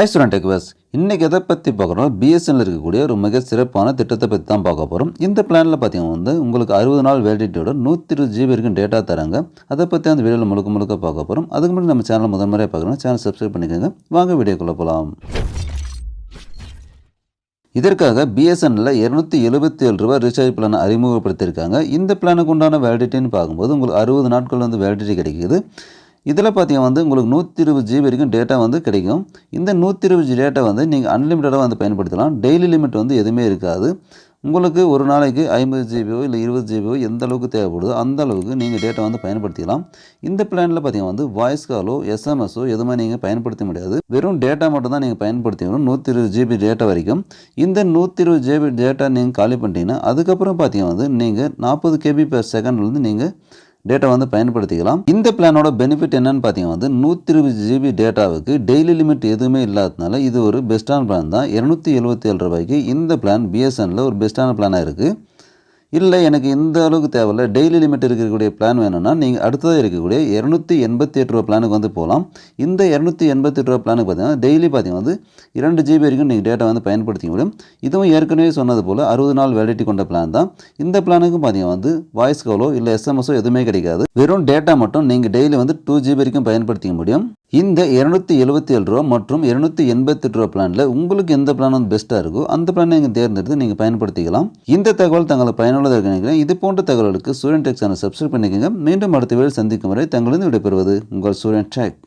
High student டெக்வஸ் இன்றைக்கி எதை பற்றி பார்க்குறோம்? பிஎஸ்என்எல் இருக்கக்கூடிய ஒரு மிக சிறப்பான திட்டத்தை பற்றி தான் பார்க்க போகிறோம் இந்த பிளானில் பார்த்தீங்கன்னா வந்து உங்களுக்கு அறுபது நாள் வேலிடிட்டியோட நூற்றி இருபது ஜிபி இருக்கும் டேட்டா தராங்க. அதை பற்றி அந்த வீடியோவில் முழுக்க முழுக்க பார்க்க போகிறோம் அதுக்கு முன்னாடி நம்ம சேனல் முதல் முறையாக பார்க்குறோம் சேனல் சப்ஸ்கிரைப் பண்ணிக்கோங்க. வாங்க வீடியோக்குள்ளே போகலாம் இதற்காக பிஎஸ்என்எல்ல இரநூத்தி எழுபத்தி ஏழு ரூபா ரீசார்ஜ் பிளான் அறிமுகப்படுத்தியிருக்காங்க. இந்த பிளானுக்கு உண்டான வேலிடிட்டின்னு பார்க்கும்போது உங்களுக்கு அறுபது நாட்கள் வந்து வேலிடிட்டி கிடைக்கிது. இதில் பார்த்தீங்கன்னா வந்து உங்களுக்கு நூற்றி இருபது ஜிபி வரைக்கும் டேட்டா வந்து கிடைக்கும். இந்த நூற்றி இருபது ஜி டேட்டா வந்து நீங்கள் அன்லிமிட்டடாக வந்து பயன்படுத்தலாம். டெய்லி லிமிட் வந்து எதுவுமே இருக்காது. உங்களுக்கு ஒரு நாளைக்கு ஐம்பது ஜிபியோ இல்லை இருபது ஜிபியோ எந்த அளவுக்கு தேவைப்படுதோ அந்த அளவுக்கு நீங்கள் டேட்டா வந்து பயன்படுத்திக்கலாம். இந்த பிளானில் பார்த்தீங்கன்னா வந்து வாய்ஸ் காலோ எஸ்எம்எஸோ எதுவுமே நீங்கள் பயன்படுத்த முடியாது. வெறும் டேட்டா மட்டும் தான் நீங்கள் பயன்படுத்திக்கணும் நூற்றி இருபது ஜிபி டேட்டா வரைக்கும். இந்த நூற்றி இருபது ஜிபி டேட்டா நீங்கள் காலி பண்ணிட்டீங்கன்னா அதுக்கப்புறம் பார்த்தீங்கன்னா வந்து நீங்கள் நாற்பது கேபி பெர் செகண்ட்லேருந்து நீங்கள் டேட்டா வந்து பயன்படுத்திக்கலாம். இந்த பிளானோட பெனிஃபிட் என்னன்னு பார்த்தீங்கன்னா வந்து நூற்றி இருபது ஜிபி டேட்டாவுக்கு டெய்லி லிமிட் எதுவுமே இல்லாததுனால இது ஒரு பெஸ்ட்டான பிளான் தான். இரநூத்தி எழுபத்தி ஏழு ரூபாய்க்கு இந்த பிளான் பிஎஸ்என்னில் ஒரு பெஸ்ட்டான பிளானாக இருக்குது இல்லை எனக்கு இந்த அளவுக்கு தேவையில்ல. டெய்லி லிமிட் இருக்கக்கூடிய பிளான் வேணும்னா நீங்கள் அடுத்ததாக இருக்கக்கூடிய இரநூத்தி எண்பத்தி எட்டு ரூபா பிளானுக்கு வந்து போகலாம். இந்த இரநூத்தி எண்பத்தி எட்டு ரூபா பிளானுக்கு பார்த்தீங்கன்னா டெய்லி பார்த்தீங்கன்னா வந்து இரண்டு ஜிபி வரைக்கும் நீங்கள் டேட்டா வந்து பயன்படுத்திக்க முடியும். இதுவும் ஏற்கனவே சொன்னது போல் அறுபது நாள் வேலிட்டி கொண்ட பிளான் தான். இந்த பிளானுக்கும் பார்த்தீங்கன்னா வந்து வாய்ஸ் காலோ இல்லை எஸ்எம்எஸோ எதுவுமே கிடைக்காது. வெறும் டேட்டா மட்டும் நீங்கள் டெய்லி வந்து டூ ஜிபி வரைக்கும் பயன்படுத்திக்க முடியும். இந்த இரநூத்தி எழுபத்தி ஏழு ரூபா மற்றும் இரநூத்தி எண்பத்தெட்டு ரூபா பிளானில் உங்களுக்கு எந்த பிளான் வந்து பெஸ்ட்டாக இருக்கோ அந்த பிளானை நீங்கள் தேர்ந்தெடுத்து நீங்கள் பயன்படுத்திக்கலாம். இந்த தகவல் தங்களை பயனுள்ளதாக நினைக்கிறேன். இது போன்ற தகவலுக்கு ஸ்டூடெண்ட் டெக் சேனல் சப்ஸ்கிரைப் பண்ணிக்கோங்க. மீண்டும் அடுத்த வேலை சந்திக்கும் வரை தங்களிருந்து விடைபெறுவது உங்கள் ஸ்டூடெண்ட் டெக்